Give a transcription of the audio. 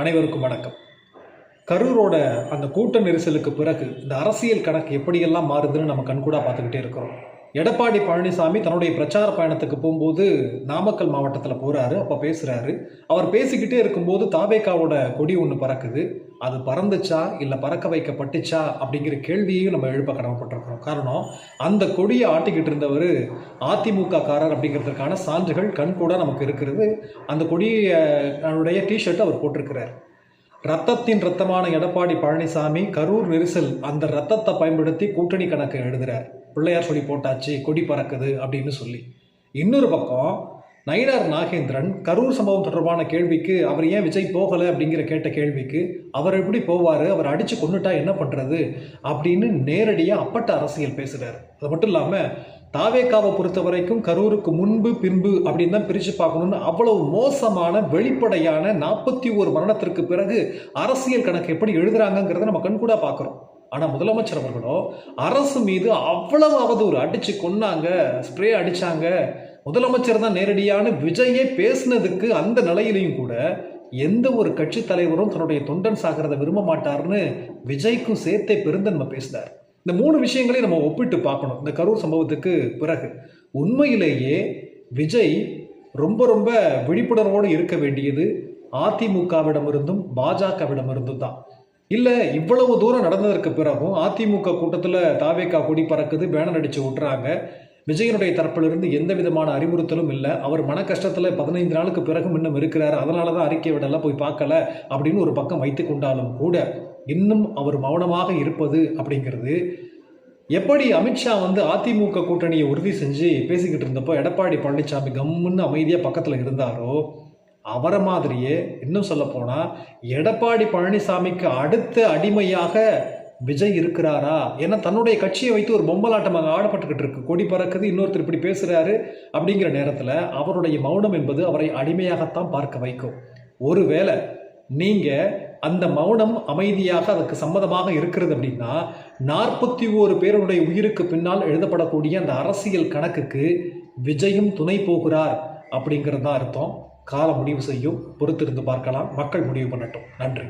அனைவருக்கும் வணக்கம். கரூரோட அந்த கூட்ட நெரிசலுக்கு பிறகு இந்த அரசியல் கணக்கு எப்படியெல்லாம் மாறுதுன்னு நம்ம கண்கூடாக பார்த்துக்கிட்டே இருக்கிறோம். எடப்பாடி பழனிசாமி தன்னுடைய பிரச்சார பயணத்துக்கு போகும்போது நாமக்கல் மாவட்டத்தில் போகிறாரு அப்போ பேசுகிறாரு அவர் பேசிக்கிட்டே இருக்கும்போது தாபேக்காவோட கொடி ஒன்று பறக்குது. அது பறந்துச்சா? இல்லை பறக்க வைக்கப்பட்டுச்சா? அப்படிங்கிற கேள்வியையும் நம்ம எழுப்ப கடமைப்பட்டிருக்கிறோம். காரணம் அந்த கொடியை ஆட்டிக்கிட்டு இருந்தவர் அதிமுக காரர் அப்படிங்கிறதுக்கான சான்றுகள் கண்கூட நமக்கு இருக்கிறது. அந்த கொடியுடைய டிஷர்ட் அவர் போட்டிருக்கிறார். ரத்தத்தின் ரத்தமான எடப்பாடி பழனிசாமி கரூர் நெரிசல் அந்த ரத்தத்தை பயன்படுத்தி கூட்டணி கணக்கு எழுதுறார். பிள்ளையார் சொல்லி போட்டாச்சு கொடி பறக்குது அப்படின்னு சொல்லி. இன்னொரு பக்கம் நயினார் நாகேந்திரன் கரூர் சம்பவம் தொடர்பான கேள்விக்கு அவர் ஏன் விஜய் போகலை அப்படிங்கிற கேட்ட கேள்விக்கு அவர் எப்படி போவார் அவர் அடித்து கொண்டுட்டா என்ன பண்ணுறது அப்படின்னு நேரடியாக அப்பட்ட அரசியல் பேசுகிறார் அது மட்டும் இல்லாமல் தாவேக்காவை பொறுத்த வரைக்கும் கரூருக்கு முன்பு பின்பு அப்படின்னு தான் பிரித்து பார்க்கணும்னு அவ்வளவு மோசமான வெளிப்படையான நாற்பத்தி ஒரு மரணத்திற்கு பிறகு அரசியல் கணக்கு எப்படி எழுதுகிறாங்கங்கிறத நம்ம கண்கூடா பார்க்குறோம். ஆனால் முதலமைச்சர் அவர்களோ அரசு மீது அவ்வளவு அவதூறு அடிச்சு கொன்னாங்க ஸ்ப்ரே அடித்தாங்க முதலமைச்சர் தான் நேரடியான விஜயே பேசினதுக்கு அந்த நிலையிலையும் கூட எந்த ஒரு கட்சி தலைவரும் தன்னுடைய தொண்டன் சாகிறத விரும்ப மாட்டார்னு விஜய்க்கும் சேர்த்தே பெருந்தன்மை பேசினார். இந்த மூணு விஷயங்களையும் நம்ம ஒப்பிட்டு பார்க்கணும். இந்த கரூர் சம்பவத்துக்கு பிறகு. உண்மையிலேயே விஜய் ரொம்ப ரொம்ப விழிப்புணர்வோடு இருக்க வேண்டியது அதிமுகவிடமிருந்தும் பாஜகவிடமிருந்தும் தான் இல்லை இவ்வளவு தூரம் நடந்ததற்கு பிறகும் அதிமுக கூட்டத்தில் தாவேக்கா கொடி பறக்குது பேனர் அடித்து விட்டுறாங்க விஜயனுடைய தரப்பிலிருந்து எந்த விதமான அறிவுறுத்தலும் இல்லை. அவர் மன கஷ்டத்தில் பதினைந்து நாளுக்கு பிறகும் இன்னும் இருக்கிறார். அதனால தான் அறிக்கை விடலாம் போய் பார்க்கல அப்படின்னு ஒரு பக்கம் வைத்து கொண்டாலும் கூட இன்னும் அவர் மௌனமாக இருப்பது அப்படிங்கிறது. எப்படி அமித்ஷா வந்து அதிமுக கூட்டணியை உறுதி செஞ்சு பேசிக்கிட்டு இருந்தப்போ எடப்பாடி பழனிசாமி கம்முன்னு அமைதியாக பக்கத்தில் இருந்தாரோ அவரை மாதிரியே இன்னும் சொல்லப்போனால் எடப்பாடி பழனிசாமிக்கு அடுத்த அடிமையாக விஜய் இருக்கிறாரா ஏன்னா தன்னுடைய கட்சியை வைத்து ஒரு பொம்பலாட்டம் அங்கே ஆடப்பட்டுக்கிட்டு இருக்கு. கொடி பறக்குது இன்னொருத்தர் இப்படி பேசுகிறாரு அப்படிங்கிற நேரத்தில் அவருடைய மௌனம் என்பது அவரை அடிமையாகத்தான் பார்க்க வைக்கும். ஒருவேளை நீங்கள் அந்த மௌனம் அமைதியாக அதுக்கு சம்மதமாக இருக்கிறது அப்படின்னா நாற்பத்தி ஓரு பேருடைய உயிருக்கு பின்னால் எழுதப்படக்கூடிய அந்த அரசியல் கணக்குக்கு விஜயும் துணை போகிறார் அப்படிங்கிறது தான் அர்த்தம். காலம் முடிவு செய்யும். பொறுத்திருந்து பார்க்கலாம். மக்கள் முடிவு பண்ணட்டும். நன்றி.